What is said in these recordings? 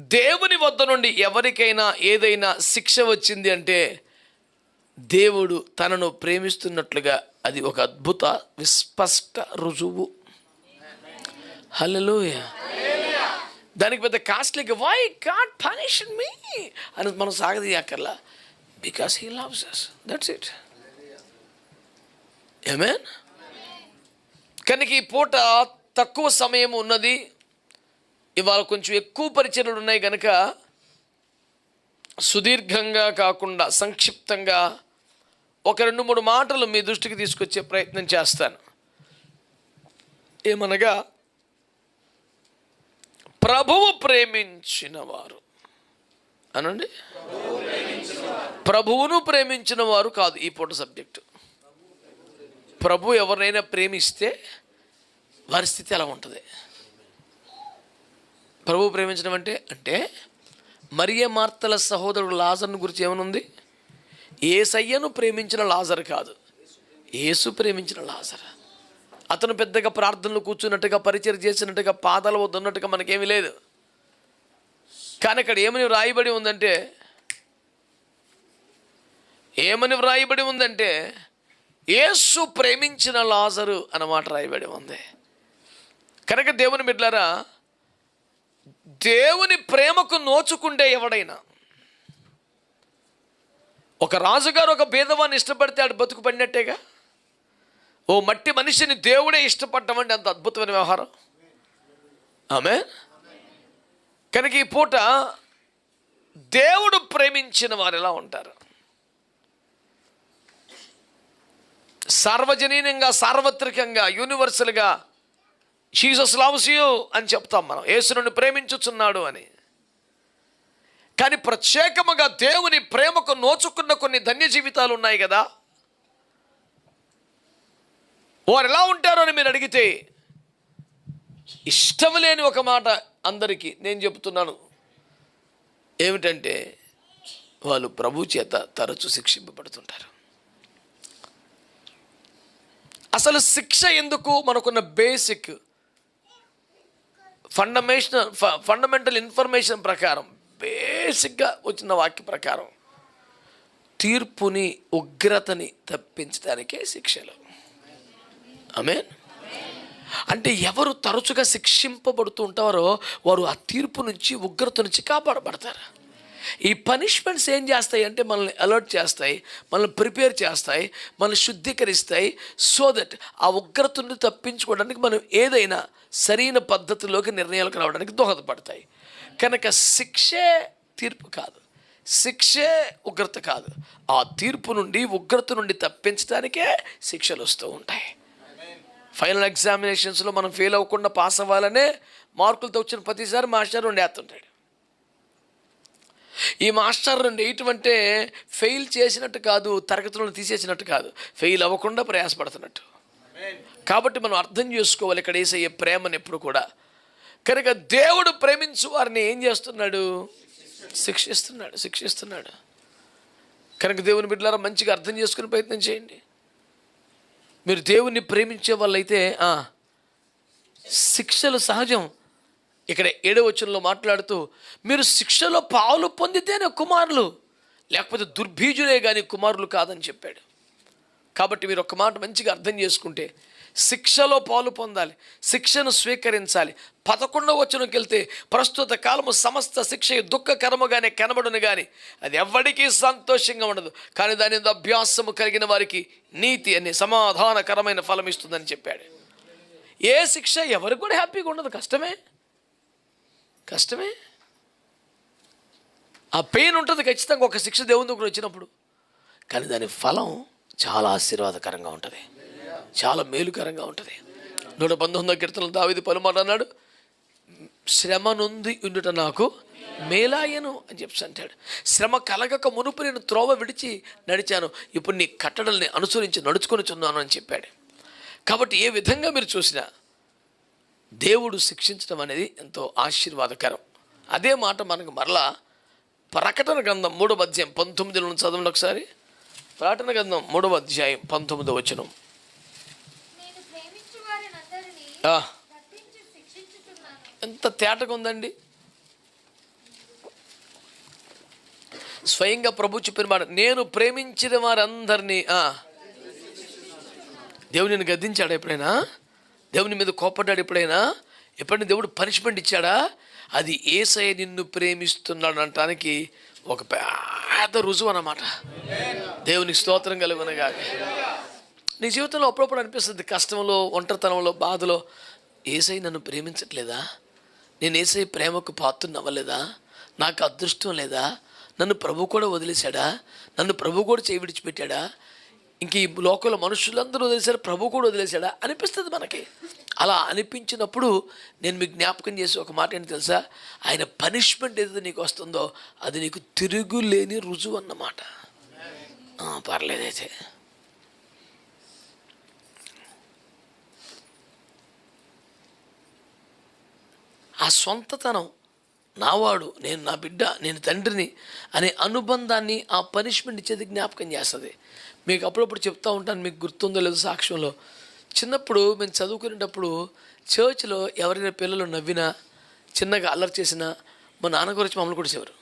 దేవుని వద్ద నుండి ఎవరికైనా ఏదైనా శిక్ష వచ్చింది అంటే దేవుడు తనను ప్రేమిస్తున్నట్లుగా అది ఒక అద్భుత విస్పష్ట రుజువు. హలో దానికి పెద్ద costly why God punish me అని మనం సాగదీయక్కర్లా. Because he loves us that's it amen కనుక ఈ పూట తక్కువ సమయం ఉన్నది. ఇవాళ కొంచెం ఎక్కువ పరిచయలు ఉన్నాయి కనుక సుదీర్ఘంగా కాకుండా సంక్షిప్తంగా ఒక రెండు మూడు మాటలు మీ దృష్టికి తీసుకొచ్చే ప్రయత్నం చేస్తాను. ఏమనగా ప్రభువు ప్రేమించిన వారు అనండి? ప్రభువును ప్రేమించిన వారు కాదు ఈ పూట సబ్జెక్టు. ప్రభు ఎవరినైనా ప్రేమిస్తే వారి స్థితి ఎలా ఉంటుంది? ప్రభు ప్రేమించడం అంటే అంటే మరియ మార్తల సహోదరుడు లాజర్ను గురించి ఏమనుంది? ఏసయ్యను ప్రేమించిన లాజర్ కాదు. ఏసు ప్రేమించిన లాజర్. అతను పెద్దగా ప్రార్థనలు కూర్చున్నట్టుగా పరిచయం చేసినట్టుగా పాదాల వద్ద ఉన్నట్టుగా మనకేమీ లేదు. కానీ అక్కడ ఏమని వ్రాయబడి ఉందంటే ఏమని వ్రాయబడి ఉందంటే యేసు ప్రేమించిన లాజరు అన్నమాట రాయబడి ఉంది. కనుక దేవుని బిడ్డలారా దేవుని ప్రేమకు నోచుకుండే ఎవడైనా ఒక రాజుగారు ఒక భేదవాన్ని ఇష్టపడితే ఆడు బతుకు పడినట్టేగా? ఓ మట్టి మనిషిని దేవుడే ఇష్టపడటం అంటే అంత అద్భుతమైన వ్యవహారం. ఆమె కనుక ఈ పూట దేవుడు ప్రేమించిన వారు ఎలా ఉంటారు? సార్వజనీనంగా సార్వత్రికంగా యూనివర్సల్గా జీసస్ లవ్స్ యూ అని చెప్తాం మనం. యేసును ప్రేమించుచున్నాడు అని. కానీ ప్రత్యేకముగా దేవుని ప్రేమకు నోచుకున్న కొన్ని ధన్య జీవితాలు ఉన్నాయి కదా. వారు ఎలా ఉంటారో అని మీరు అడిగితే ఇష్టం లేని ఒక మాట అందరికీ నేను చెబుతున్నాను ఏమిటంటే వాళ్ళు ప్రభు చేత తరచు శిక్షింపబడుతుంటారు. అసలు శిక్ష ఎందుకు? మనకున్న బేసిక్ ఫండమేషనల్ ఫండమెంటల్ ఇన్ఫర్మేషన్ ప్రకారం బేసిక్గా వచ్చిన వాక్య ప్రకారం తీర్పుని ఉగ్రతని తప్పించడానికే శిక్షలు. ఆమె అంటే ఎవరు తరచుగా శిక్షింపబడుతూ ఉంటారో వారు ఆ తీర్పు నుంచి ఉగ్రత నుంచి కాపాడబడతారు. ఈ పనిష్మెంట్స్ ఏం చేస్తాయి అంటే మనల్ని అలర్ట్ చేస్తాయి మనల్ని ప్రిపేర్ చేస్తాయి మనల్ని శుద్ధీకరిస్తాయి సో దట్ ఆ ఉగ్రత నుండి తప్పించుకోవడానికి మనం ఏదైనా సరైన పద్ధతిలోకి నిర్ణయాలకు రావడానికి దోహదపడతాయి. కనుక శిక్షే తీర్పు కాదు. శిక్షే ఉగ్రత కాదు. ఆ తీర్పు నుండి ఉగ్రత నుండి తప్పించడానికే శిక్షలు వస్తూ ఉంటాయి. ఫైనల్ ఎగ్జామినేషన్స్లో మనం ఫెయిల్ అవ్వకుండా పాస్ అవ్వాలనే మార్కులతో వచ్చిన ప్రతిసారి మాస్టర్ రెండు వేస్తుంటాడు ఈ మాస్టర్ రెండు వేయటం అంటే ఫెయిల్ చేసినట్టు కాదు తరగతులను తీసేసినట్టు కాదు. ఫెయిల్ అవ్వకుండా ప్రయాసపడుతున్నట్టు. కాబట్టి మనం అర్థం చేసుకోవాలి ఇక్కడ వేసయ్యే ప్రేమను ఎప్పుడు కూడా. కనుక దేవుడు ప్రేమించు వారిని ఏం చేస్తున్నాడు? శిక్షిస్తున్నాడు శిక్షిస్తున్నాడు. కనుక దేవుని బిడ్డలారా మంచిగా అర్థం చేసుకునే ప్రయత్నం చేయండి. మీరు దేవుణ్ణి ప్రేమించే వాళ్ళైతే శిక్షలు సహజం. ఇక్కడ ఏడవచనంలో మాట్లాడుతూ మీరు శిక్షలో పాలు పొందితేనే కుమారులు లేకపోతే దుర్భీజులే కానీ కుమారులు కాదని చెప్పాడు. కాబట్టి మీరు ఒక మాట మంచిగా అర్థం చేసుకుంటే శిక్షలో పాలు పొందాలి శిక్షను స్వీకరించాలి. పదకొండవ వచనంకి వెళ్తే ప్రస్తుత కాలము సమస్త శిక్ష దుఃఖకరముగానే కనబడును కానీ అది ఎవ్వడికీ సంతోషంగా ఉండదు. కానీ దాని అభ్యాసము కలిగిన వారికి నీతి అనే సమాధానకరమైన ఫలం ఇస్తుందని చెప్పాడు. ఏ శిక్ష ఎవరికి కూడా హ్యాపీగా ఉండదు. కష్టమే. కష్టమే. ఆ పెయిన్ ఉంటుంది ఖచ్చితంగా. ఒక శిక్ష దేవుని దగ్గర వచ్చినప్పుడు. కానీ దాని ఫలం చాలా ఆశీర్వాదకరంగా ఉంటుంది. చాలా మేలుకరంగా ఉంటుంది. నూట పంతొమ్మిదో కీర్తన దావిది పలుమాట అన్నాడు శ్రమ నుండి ఉండుట నాకు మేలాయను అని చెప్పి అంటాడు. శ్రమ కలగక మునుపు నేను త్రోవ విడిచి నడిచాను ఇప్పుడు నీ కట్టడల్ని అనుసరించి నడుచుకొని చున్నాను అని చెప్పాడు. కాబట్టి ఏ విధంగా మీరు చూసినా దేవుడు శిక్షించడం అనేది ఎంతో ఆశీర్వాదకరం. అదే మాట మనకు మరలా ప్రకటన గ్రంథం మూడవ అధ్యాయం పంతొమ్మిదిలో నుంచి చదవండి ఒకసారి. ప్రకటన గ్రంథం మూడవ అధ్యాయం పంతొమ్మిదో వచనం నేను ప్రేమించు వారినందరినీ ఆ, దర్శించి శిక్షించుచున్నాను ఎంత తేటగా ఉందండి? స్వయంగా ప్రభు చెప్పిన మాట నేను ప్రేమించిన వారందరినీ దేవుని నేను గద్దించాడా ఎప్పుడైనా? దేవుని మీద కోపడ్డాడు ఎప్పుడైనా? ఎప్పుడైనా దేవుడు పనిష్మెంట్ ఇచ్చాడా? అది ఏసై నిన్ను ప్రేమిస్తున్నాడు అనటానికి ఒక పెద్ద రుజువు అన్నమాట. దేవునికి స్తోత్రం కలుగునగా నీ జీవితంలో అప్పుడప్పుడు అనిపిస్తుంది కష్టంలో ఒంటరితనంలో బాధలో ఏసై నన్ను ప్రేమించట్లేదా? నేను ఏసై ప్రేమకు పాత్రనవ్వలేదా నాకు అదృష్టం లేదా? నన్ను ప్రభు కూడా వదిలేశాడా? నన్ను ప్రభు కూడా చేయి విడిచిపెట్టాడా? ఇంక ఈ లోకంలో మనుషులందరూ వదిలేశారు ప్రభు కూడా వదిలేశాడా? అనిపిస్తుంది మనకి. అలా అనిపించినప్పుడు నేను మీకు జ్ఞాపకం చేసి ఒక మాట ఏంటి తెలుసా? ఆయన పనిష్మెంట్ ఏదైతే నీకు వస్తుందో అది నీకు తిరుగులేని రుజువు అన్నమాట. పర్లేదైతే ఆ సొంతతనం. నావాడు నేను నా బిడ్డ నేను తండ్రిని అనే అనుబంధాన్ని ఆ పనిష్మెంట్ ఇచ్చేది జ్ఞాపకం చేస్తుంది. మీకు అప్పుడప్పుడు చెప్తూ ఉంటాను మీకు గుర్తుందో లేదో సాక్ష్యంలో. చిన్నప్పుడు మేము చదువుకునేటప్పుడు చర్చ్లో ఎవరైనా పిల్లలు నవ్వినా చిన్నగా అల్లరి చేసినా మా నాన్న గురించి మమ్మల్ని కొట్టేసేవారు.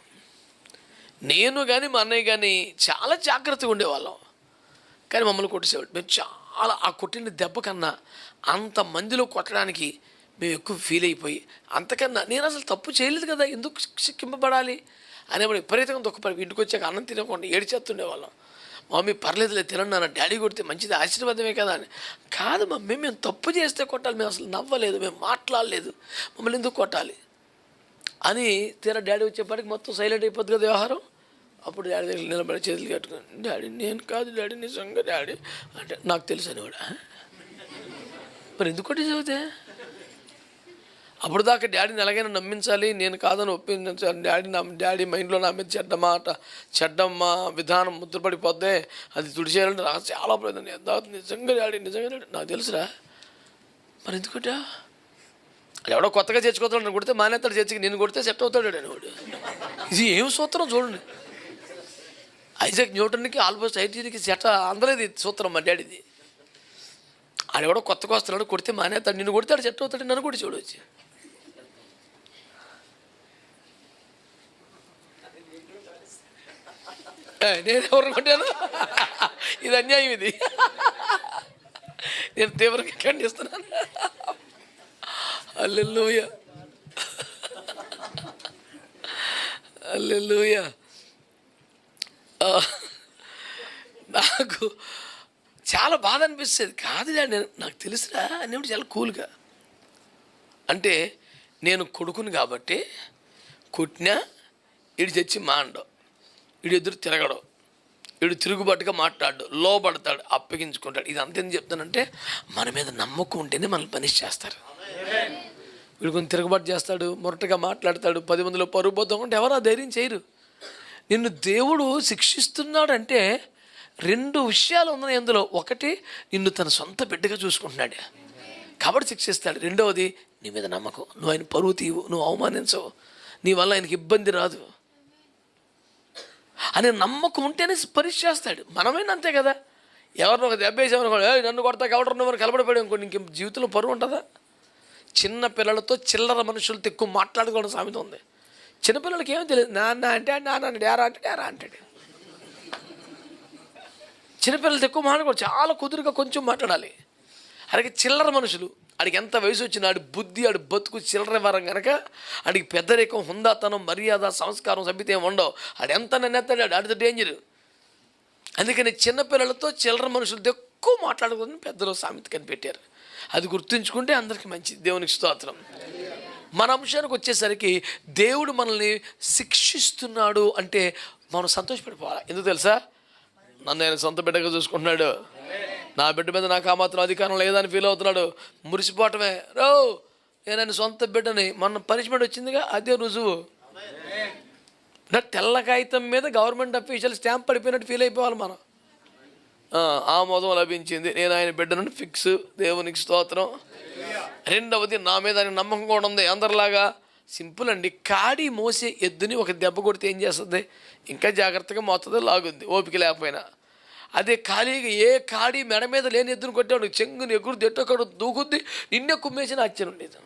నేను కానీ మా అన్నయ్య కానీ చాలా జాగ్రత్తగా ఉండేవాళ్ళం. కానీ మమ్మల్ని కొట్టేసేవాడు మేము చాలా ఆ కొట్టిన దెబ్బ కన్నా అంత మందిలో కొట్టడానికి మేము ఎక్కువ ఫీల్ అయిపోయి అంతకన్నా నేను అసలు తప్పు చేయలేదు కదా ఎందుకు శిక్షింపబడాలి అనేప్పుడు విపరీతంగా దుఃఖపడి ఇంటికి వచ్చాక అన్నం తినకుండా ఏడిచేస్తుండేవాళ్ళం. మమ్మీ పర్లేదులే తినన్నాను డాడీ కొడితే మంచిది ఆశీర్వాదమే కదా అని. కాదు మమ్మీ మేము తప్పు చేస్తే కొట్టాలి మేము అసలు నవ్వలేదు మేము మాట్లాడలేదు మమ్మల్ని ఎందుకు కొట్టాలి? అని తీరా డాడీ వచ్చేప్పటికి మొత్తం సైలెంట్ అయిపోద్ది కదా వ్యవహారం. అప్పుడు డాడీ దగ్గర నిలబడి చేతులు కట్టుకుని డాడీ నేను కాదు డాడీ నిజంగా డాడీ అంటే నాకు తెలుసు అనేవాడు. మరి ఎందుకు కొట్టి చదివితే అప్పుడు దాకా డాడీని ఎలాగైనా నమ్మించాలి నేను కాదని ఒప్పించాలి డాడీ నా డాడీ మైండ్లో నా మీద చెడ్డ మాట చెడ్డ మా విధానం ముద్రపడిపోద్దే అది తుడిచేయాలంటే నాకు చాలా ప్రయత్నం నిజంగా డాడీ నిజంగా డాడీ నాకు తెలుసురా. మరి ఎందుకంటా ఎవడో కొత్తగా చేర్చుకోతాడు నన్ను కొడితే మానేస్తాడు చేర్చి నేను కొడితే సెట్ అవుతాడు వాడు. ఇది ఏం సూత్రం చూడండి. ఐజాక్ న్యూటన్కి ఆల్మోస్ట్ ఐటీకి సెట్ అందరేది సూత్రం మా డాడీది. ఆడెవడో కొత్తగా వస్తున్నాడు కొడితే మానేస్తాడు నిన్ను కొడతాడు సెట్ అవుతాడు నన్ను కూడా చూడవచ్చు నేను ఎవరు కొట్టాను ఇది అన్యాయం ఇది. నేను తీవ్రంగా ఖండిస్తున్నాను. అల్లెల్లుయ అల్లెల్లుయ నాకు చాలా బాధ అనిపిస్తుంది. కాదు నేను నాకు తెలుసురా అనేప్పుడు చాలా కూల్గా. అంటే నేను కొడుకుని కాబట్టి కొట్టినా ఇడు తెచ్చి మాండవు వీడిద్దరు ఎదురు తిరగడు. వీడు తిరుగుబాటుగా మాట్లాడు లోపడతాడు అప్పగించుకుంటాడు. ఇది అంత చెప్తానంటే మన మీద నమ్మకం ఉంటేనే మనల్ని పనిష్ చేస్తారు. వీడు కొంచెం తిరుగుబాటు చేస్తాడు మొరటగా మాట్లాడతాడు పది మందిలో పరుగు పోతాం అంటే ఎవరు ఆ ధైర్యం చేయరు. నిన్ను దేవుడు శిక్షిస్తున్నాడంటే రెండు విషయాలు ఉన్నాయి అందులో. ఒకటి నిన్ను తన సొంత బిడ్డగా చూసుకుంటున్నాడు. కాబట్టి శిక్షిస్తాడు. రెండవది నీ మీద నమ్మకం. నువ్వు ఆయన పరువు తీవు నువ్వు అవమానించవు. నీ వల్ల ఆయనకి ఇబ్బంది రాదు. అనే నమ్మకం ఉంటేనే పరీక్ష చేస్తాడు. మనమైనా అంతే కదా. ఎవరినో ఒక దెబ్బ వేసామనుకోండి నన్ను కొడతా ఎవరు నువ్వు కలబడిపోయాడు అనుకోండి ఇంక జీవితంలో పరువు ఉంటుందా? చిన్న పిల్లలతో చిల్లర మనుషులతో ఎక్కువ మాట్లాడుకోవడం సామెత ఉంది. చిన్నపిల్లలకి ఏమీ తెలియదు. నాన్న అంటే నాన్న అంటే డారా అంటే డేరా అంటాడు. చిన్నపిల్లలతో ఎక్కువ మాట్లాడకూడదు చాలా కుదురుగా కొంచెం మాట్లాడాలి. అలాగే చిల్లర మనుషులు. ఆడికి ఎంత వయసు వచ్చినా ఆడి బుద్ధి ఆడి బతుకు చిల్లర వరం కనుక ఆడికి పెద్దరికం హుందాతనం మర్యాద సంస్కారం సభ్యత ఏమి ఉండవు. ఆడు ఎంత నన్నెత్తాడు ఆడితో డేంజర్ అందుకని చిన్నపిల్లలతో చిల్లర మనుషులతో ఎక్కువ మాట్లాడకూడదని పెద్దలు సామెత కనిపెట్టారు. అది గుర్తుంచుకుంటే అందరికీ మంచిది. దేవునికి స్తోత్రం. మన అంశానికి వచ్చేసరికి దేవుడు మనల్ని శిక్షిస్తున్నాడు అంటే మనం సంతోషపడిపోవాలి? ఎందుకు తెలుసా? నన్ను ఆయన సొంత బిడ్డగా చూసుకుంటున్నాడు. నా బిడ్డ మీద నాకు ఆ మాత్రం అధికారం లేదని ఫీల్ అవుతున్నాడు. మురిసిపోవటమే. రో నేను సొంత బిడ్డని మన పనిష్మెంట్ వచ్చిందిగా అదే రుజువు. తెల్ల కాగితం మీద గవర్నమెంట్ అఫీషియల్ స్టాంప్ పడిపోయినట్టు ఫీల్ అయిపోవాలి మనం. ఆమోదం లభించింది. నేను ఆయన బిడ్డను ఫిక్స్ దేవునికి స్తోత్రం. రెండవది నా మీద ఆయన నమ్మకం కూడా ఉంది. అందరిలాగా సింపుల్ అండి. కాడి మోసే ఎద్దుని ఒక దెబ్బ కొడితే ఏం చేస్తుంది? ఇంకా జాగ్రత్తగా మోస్తుంది లాగుద్ది. ఓపిక లేకపోయినా. అదే ఖాళీగా ఏ కాడి మెడ మీద లేని ఎద్దును కొట్టాడు చెంగుని ఎగురు ఎట్టొక్కడు దూకుద్ది నిన్నే కుమ్మేసిన అచ్చను ఉండేది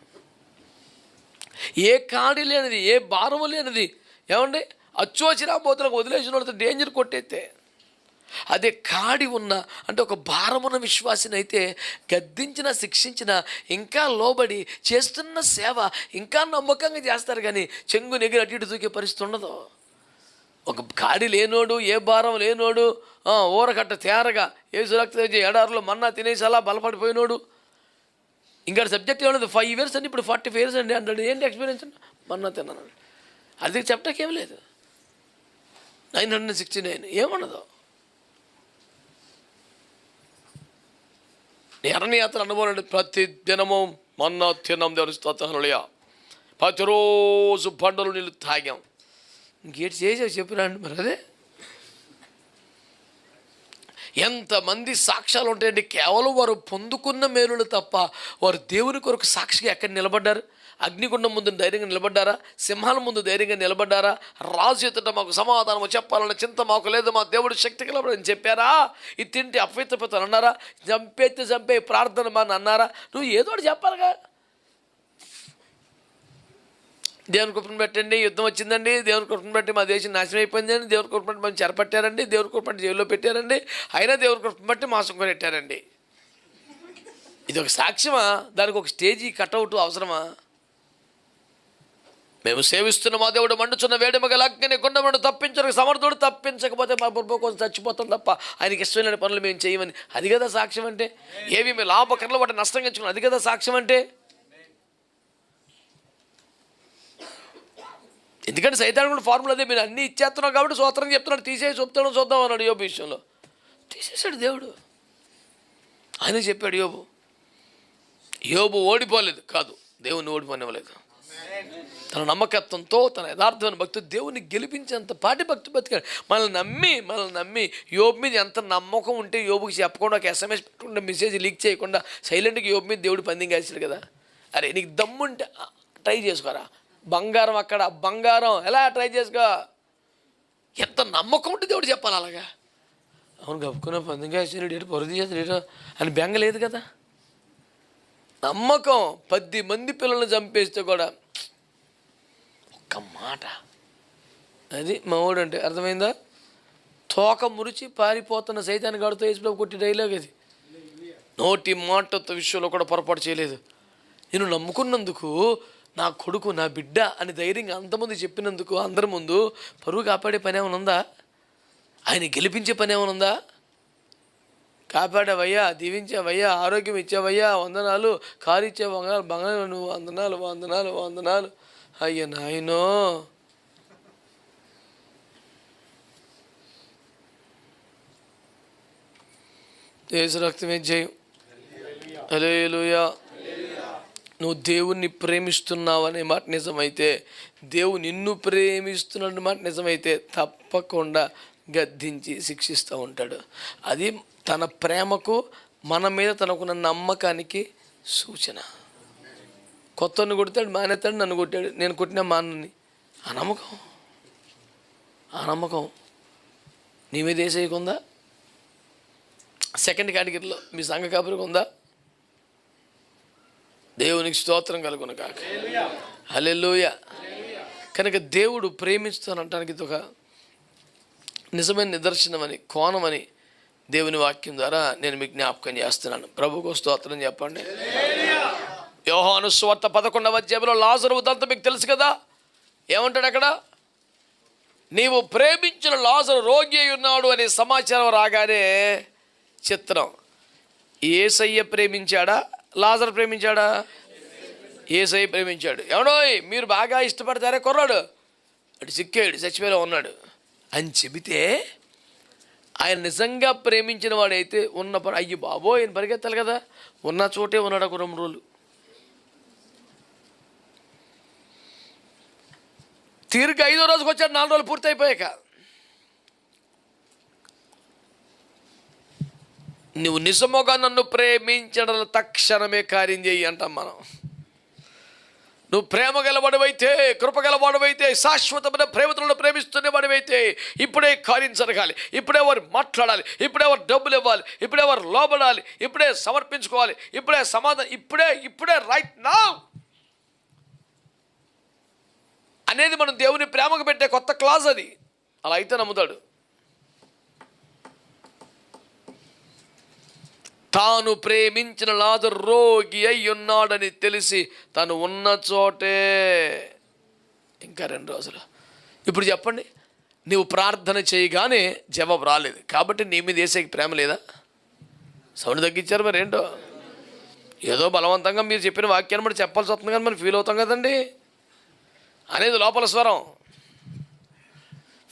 ఏ కాడి లేనిది ఏ భారము లేనిది ఏమండి? అచ్చోచిన పోతులకు వదిలేసిన వాళ్ళతో డేంజర్ కొట్టేస్తే. అదే కాడి ఉన్న అంటే ఒక భారమున్న విశ్వాసిని అయితే గద్దించిన శిక్షించిన ఇంకా లోబడి చేస్తున్న సేవ ఇంకా నమ్మకంగా చేస్తారు కానీ చెంగు నెగిరి అటు ఇటు దూకే పరిస్థితి ఉండదు. ఒక కాడి లేనోడు ఏ భారం లేనోడు ఊరకట్ట తేరగా ఏ సురక్ష ఎడారిలో మన్నా తినేసి అలా బలపడిపోయినోడు. ఇంకా సబ్జెక్ట్ ఏమన్నది ఫైవ్ ఇయర్స్ అండి ఇప్పుడు ఫార్టీ ఫైవ్ ఇయర్స్ అండి అంటాడు. ఏంటి ఎక్స్పీరియన్స్ అండి మన్నా తిన్నాను అది చెప్పడానికి ఏం లేదు. Nine hundred sixty nine. ఏమన్నదో ఎర్రనియాత్ర అనుభవం ప్రతి దినము మన్నా తిన్నాం దేవుని స్తోత్రములయ్యా ప్రతిరోజు పండులు నీళ్ళు తాగాం. ఇంకేటి చేసావు? చెప్పిరండి మరి అదే. ఎంతమంది సాక్ష్యాలు ఉంటాయండి? కేవలం వారు పొందుకున్న మేలులు తప్ప వారు దేవుని కొరకు సాక్షిగా ఎక్కడ నిలబడ్డారు? అగ్నిగుండం ముందు ధైర్యంగా నిలబడ్డారా? సింహాల ముందు ధైర్యంగా నిలబడ్డారా? రాజు ఎదుట మాకు సమాధానం చెప్పాలన్న చింత మాకు లేదు. మా దేవుడు శక్తి కలబడని చెప్పారా? ఇది తింటే అపవిత్రపోతాను అన్నారా? చంపేస్తే చంపే ప్రార్థన మా అన్నారా? నువ్వు ఏదో ఒకటి చెప్పాలిగా. దేవుని కృపను పెట్టండి యుద్ధం వచ్చిందండి. దేవుని కృపను బట్టి మా దేశం నాశనం అయిపోయిందండి. దేవుని కృపను బట్టి మనం చెరపట్టారండి. దేవుని కృపను జైల్లో పెట్టారండి. అయినా దేవుని కృపను బట్టి మాసం కొనెట్టారండి ఇది ఒక సాక్ష్యమా? దానికి ఒక స్టేజీ కట్అవుట్ అవసరమా? మేము సేవిస్తున్న మా దేవుడు మండుచున్న వేడమ గల అగ్ని కొండమండు తప్పించరు సమర్థుడు తప్పించకపోతే మా బుర్బ కోసం చచ్చిపోతాం తప్ప ఆయనకి ఇష్టమైన పనులు మేము చేయమని. అది కదా సాక్ష్యం అంటే ఏవి మేము లాభకరంలో వాటి నష్టంగా ఇచ్చుకున్నాం అది కదా సాక్ష్యం అంటే ఎందుకంటే సైతాన్ కూడా ఫార్ములా అదే మీరు అన్నీ ఇచ్చేస్తున్నావు కాబట్టి సూత్రం చెప్తున్నాడు తీసేసి చూపుతాడు చూద్దాం అన్నాడు యోబు విషయంలో. తీసేశాడు దేవుడు. ఆయన చెప్పాడు యోబు యోబు ఓడిపోలేదు. కాదు దేవుణ్ణి ఓడిపోనివ్వలేదు. తన నమ్మకత్వంతో తన యథార్థమైన భక్తి దేవుని గెలిపించేంత పాటి భక్తి బతికాడు. మనల్ని నమ్మి మనల్ని నమ్మి యోబు మీద ఎంత నమ్మకం ఉంటే యోబుకి చెప్పకుండా ఒక ఎస్ఎంఎస్ పెట్టకుండా మెసేజ్ లీక్ చేయకుండా సైలెంట్గా యోబు మీద దేవుడు పందెం కాసాడు కదా. అరే నీకు దమ్ముంటే ట్రై చేసుకోరా. బంగారం అక్కడ బంగారం. ఎలా ట్రై చేసుకో? ఎంత నమ్మకం ఉంటే దేవుడు చెప్పాలి అలాగా? అవును గప్పుకున్న పందెం ఏడు పొరది చేస్తాడు అని బెంగ లేదు కదా? నమ్మకం. పది మంది పిల్లల్ని చంపేస్తే కూడా ఒక్క మాట. అది మా అంటే అర్థమైందా? తోక మురిచి పారిపోతున్న సైతాన్ని గడుతూ వేసిలో కొట్టి డైలాగ్ అది. నోటి మాటతో విషయంలో కూడా పొరపాటు చేయలేదు. నేను నమ్ముకున్నందుకు నా కొడుకు నా బిడ్డ అని ధైర్యంగా అంతమంది చెప్పినందుకు అందరి ముందు పరువు కాపాడే పని ఏమైనా ఉందా? ఆయన గెలిపించే పని ఏమైనా ఉందా? కాపాడావయ్యా దీవించావయ్యా ఆరోగ్యం ఇచ్చావయ్యా వందనాలు కారు ఇచ్చే వందనాలు బంగారు నువ్వు వందనాలు వందనాలు వందనాలు. అయ్యా నాయనో. దేశ రక్తమే జయం. అలేలుయా నువ్వు దేవుణ్ణి ప్రేమిస్తున్నావు అనే మాట నిజమైతే దేవుడు నిన్ను ప్రేమిస్తున్నాడు మాట నిజమైతే తప్పకుండా గద్దించి శిక్షిస్తూ ఉంటాడు. అది తన ప్రేమకు మన మీద తనకున్న నమ్మకానికి సూచన. కొత్తని కొడతాడు మానేతాడు నన్ను కొట్టాడు. నేను కొట్టిన మానని. ఆ నమ్మకం ఆ నమ్మకం నీ మీద వేసేయకుందా సెకండ్ కేటగిరీలో మీ సంఘ కాపురికి ఉందా? దేవునికి స్తోత్రం కలుగును కాక హల్లెలూయ. కనుక దేవుడు ప్రేమిస్తానంటానికి ఇది ఒక నిజమైన నిదర్శనమని కోణమని దేవుని వాక్యం ద్వారా నేను మీకు జ్ఞాపకం చేస్తున్నాను. ప్రభుకు స్తోత్రం చెప్పండి. యోహాను స్వార్థ పదకొండవ అధ్యాయంలో లాజరు ఉదంతా మీకు తెలుసు కదా? ఏమంటాడు అక్కడ? నీవు ప్రేమించిన లాజరు రోగి అయి ఉన్నాడు అనే సమాచారం రాగానే చిత్రం. ఏసయ్య ప్రేమించాడా? లాజర్ ప్రేమించాడా? ఏసై ప్రేమించాడు. ఎవడోయ్ మీరు బాగా ఇష్టపడతారే కుర్రాడు? అటు సిక్కాడు చచ్చిపోయిలో ఉన్నాడు. అని చెబితే ఆయన నిజంగా ప్రేమించిన వాడైతే ఉన్న పని అయ్యి బాబోయ్ ఆయన పరిగెత్తాలి కదా. ఉన్న చోటే ఉన్నాడు ఒక రెండు రోజులు. తిరిగి ఐదో రోజుకి వచ్చాడు నాలుగు రోజులు పూర్తి అయిపోయాక నువ్వు నిజముగా నన్ను ప్రేమించడం తక్షణమే కార్యం చేయి అంటాం మనం. నువ్వు ప్రేమ గలవాడవైతే కృప గలవాడవైతే శాశ్వతమైన ప్రేమతులను ప్రేమిస్తున్న వాడివైతే ఇప్పుడే కార్యం జరగాలి. ఇప్పుడే వారు మాట్లాడాలి. ఇప్పుడే వారు డబ్బులు ఇవ్వాలి. ఇప్పుడే వారు లోబడాలి. ఇప్పుడే సమర్పించుకోవాలి. ఇప్పుడే సమాధానం ఇప్పుడే ఇప్పుడే రైట్ నా అనేది మనం దేవుని ప్రేమకు పెట్టే కొత్త క్లాస్ అది. అలా అయితే నమ్ముతాడు. తాను ప్రేమించిన లాజర్ రోగి అయి ఉన్నాడని తెలిసి తను ఉన్న చోటే. ఇంకా రెండు రోజులు. ఇప్పుడు చెప్పండి నువ్వు ప్రార్థన చేయగానే జవాబు రాలేదు. కాబట్టి నీ మీద వేసేకి ప్రేమ లేదా? సౌండ్ తగ్గించారు మరి ఏంటో? ఏదో బలవంతంగా మీరు చెప్పిన వాక్యాన్ని మరి చెప్పాల్సి వస్తుంది కానీ మనం ఫీల్ అవుతాం కదండి. అనేది లోపల స్వరం.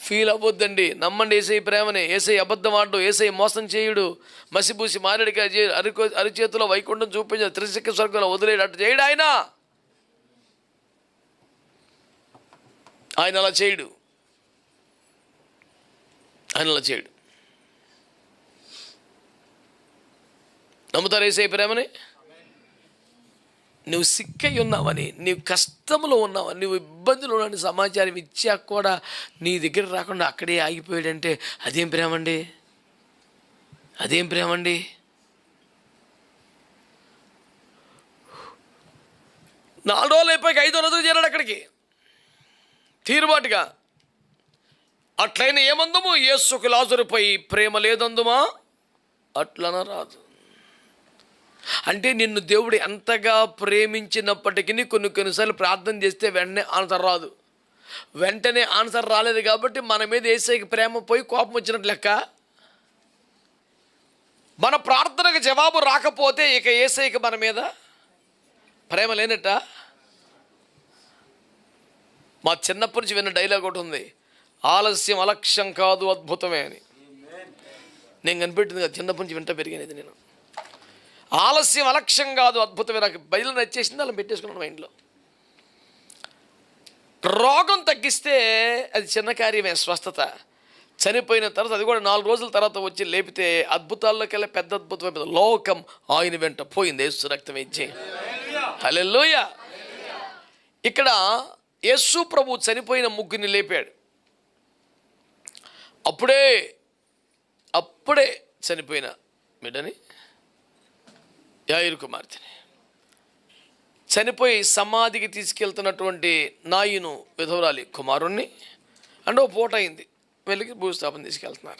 ఫీల్ అవ్వద్దండి. నమ్మండి ఏసై ప్రేమని. ఏసై అబద్ధం ఆడు ఏసై మోసం చేయుడు. మసిపూసి మారేడిగా అరికో అరిచేతిలో వైకుంఠం చూపించిన త్రిశక్తి స్వర్గంలో వదిలేడు. అటు చేయడు ఆయన. ఆయన అలా చేయడు. ఆయన అలా చేయడు. నమ్ముతారు ఏసై ప్రేమని? నువ్వు సిక్కై ఉన్నావని నీవు కష్టంలో ఉన్నావని నువ్వు ఇబ్బందులు ఉన్నావని సమాచారం ఇచ్చాక కూడా నీ దగ్గర రాకుండా అక్కడే ఆగిపోయాడంటే అదేం ప్రేమండి అదేం ప్రేమండి నాలుగు రోజులు అయిపోయి ఐదో రోజులు చేరాడు అక్కడికి. తీరుబాటుగా. అట్లయిన ఏమందము? యేసుకు లాజరుపై ప్రేమ లేదందుమా? అట్లన రాదు అంటే నిన్ను దేవుడు ఎంతగా ప్రేమించినప్పటికీ కొన్ని కొన్నిసార్లు ప్రార్థన చేస్తే వెంటనే ఆన్సర్ రాదు. వెంటనే ఆన్సర్ రాలేదు కాబట్టి మన మీద ఏసైకి ప్రేమ పోయి కోపం వచ్చినట్లు లెక్క. మన ప్రార్థనకు జవాబు రాకపోతే ఇక ఏసైకి మన మీద ప్రేమ లేనట. మా చిన్నప్పటి నుంచి విన్న డైలాగ్ ఒకటి ఉంది ఆలస్యం అలక్ష్యం కాదు అద్భుతమే అని. నేను కనిపెట్టింది కదా చిన్నప్పటి నుంచి వింట పెరిగినది నేను. ఆలస్యం అలక్ష్యం కాదు అద్భుతమే నాకు బయలు నచ్చేసింది అలా పెట్టేసుకున్నాను మైండ్లో రోగం తగ్గిస్తే అది చిన్న కార్యమే స్వస్థత. చనిపోయిన తర్వాత అది కూడా నాలుగు రోజుల తర్వాత వచ్చి లేపితే అద్భుతాల్లోకెళ్ళి పెద్ద అద్భుతమైన లోకం ఆయన వెంట పోయింది యేసు రక్తం ఇచ్చి. హలెల్లోయ! ఇక్కడ యేసు ప్రభు చనిపోయిన ముగ్గురిని లేపాడు. అప్పుడే అప్పుడే చనిపోయిన మీడని యాయిరు కుమార్తెని చనిపోయి సమాధికి తీసుకెళ్తున్నటువంటి నాయును విధవరాలి కుమారుణ్ణి అంటే ఓ పూట అయింది. వెళ్ళి భూస్థాపన తీసుకెళ్తున్నారు.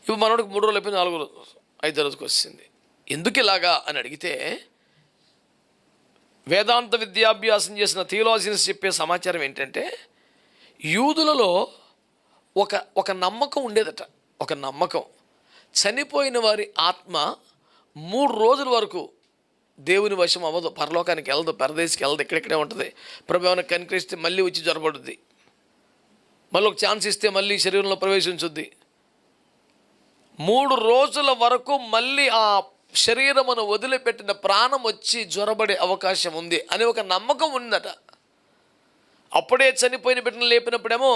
ఇప్పుడు మనోడికి మూడు రోజులు అయిపోయి నాలుగు రోజు ఐదో రోజుకి వచ్చింది. ఎందుకు ఇలాగా అని అడిగితే వేదాంత విద్యాభ్యాసం చేసిన థియోలాజిన్స్ చెప్పే సమాచారం ఏంటంటే యూదులలో ఒక ఒక నమ్మకం ఉండేదట. ఒక నమ్మకం. చనిపోయిన వారి ఆత్మ మూడు రోజుల వరకు దేవుని వశం అవ్వదు. పరలోకానికి వెళ్ళదు పరదేశికి వెళ్ళదు ఇక్కడిక్కడే ఉంటుంది. ప్రభు ఏమైనా కనికరిస్తే మళ్ళీ వచ్చి జ్వరపడుద్ది మళ్ళీ ఒక ఛాన్స్ ఇస్తే మళ్ళీ శరీరంలో ప్రవేశించుద్ది. మూడు రోజుల వరకు మళ్ళీ ఆ శరీరమును వదిలిపెట్టిన ప్రాణం వచ్చి జ్వరబడే అవకాశం ఉంది అని ఒక నమ్మకం ఉందట. అప్పుడే చనిపోయిన బిడ్డను లేపినప్పుడేమో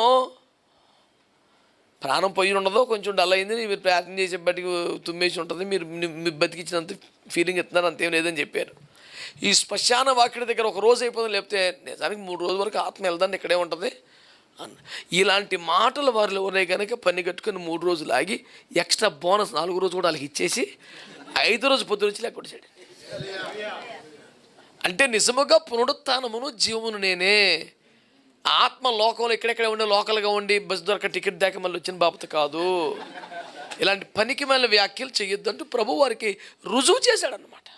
ప్రాణం పోయి ఉండదో కొంచెం డల్ అయింది. మీరు ప్రార్థన చేసే బట్టికి తుమ్మేసి ఉంటుంది. మీరు మీ- బతికించినంత ఫీలింగ్ ఇస్తున్నారు అంతేం లేదని చెప్పారు. ఈ శ్మశాన వాక్యుడి దగ్గర ఒక రోజు అయిపోతుంది. లేకపోతే నిజానికి మూడు రోజుల వరకు ఆత్మ వెళ్దాన్ని ఇక్కడే ఉంటుంది. అన్న ఇలాంటి మాటలు వారిలో ఉన్నాయి కనుక పని కట్టుకుని మూడు రోజులు ఆగి ఎక్స్ట్రా బోనస్ నాలుగు రోజు కూడా వాళ్ళకి ఇచ్చేసి ఐదు రోజు పొద్దు నుంచి లేకొచ్చాడు అంటే నిజముగా పునరుత్నమును జీవమును నేనే ఆత్మ లోకంలో ఎక్కడెక్కడ ఉండే లోకల్గా ఉండి బస్ దొరక టికెట్ దాకా మళ్ళీ వచ్చిన బాబత కాదు. ఇలాంటి పనికి మళ్ళీ వ్యాఖ్యలు చేయొద్దు అంటూ ప్రభు వారికి రుజువు చేశాడనమాట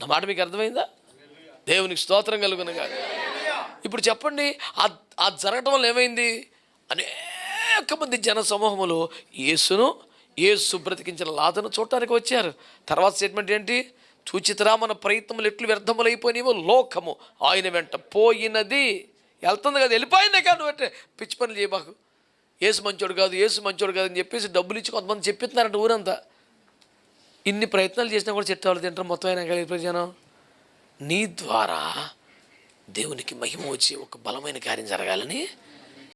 నా మాట మీకు అర్థమైందా? దేవునికి స్తోత్రం కలుగునగా ఇప్పుడు చెప్పండి ఆ జరగటం వల్ల ఏమైంది? అనేక మంది జన సమూహములు యేసును యేసు బ్రతికించిన లాదను చూడటానికి వచ్చారు. తర్వాత స్టేట్మెంట్ ఏంటి? చూచితరా మన ప్రయత్నములు ఎట్లు వ్యర్థములైపోయినాయో లోకము ఆయన వెంట పోయినది. వెళ్తుంది కదా వెళ్ళిపోయిందే కాదు అంటే పిచ్చి పనులు చేయబాకు ఏసు మంచోడు కాదు ఏసు మంచోడు కాదు అని చెప్పేసి డబ్బులు ఇచ్చి కొంతమంది చెప్పిస్తున్నారంట ఊరంతా. ఇన్ని ప్రయత్నాలు చేసినా కూడా చెట్టాలు తింటారు మొత్తం అయినా కలిగి ప్రజనం నీ ద్వారా దేవునికి మహిమ వచ్చి ఒక బలమైన కార్యం జరగాలని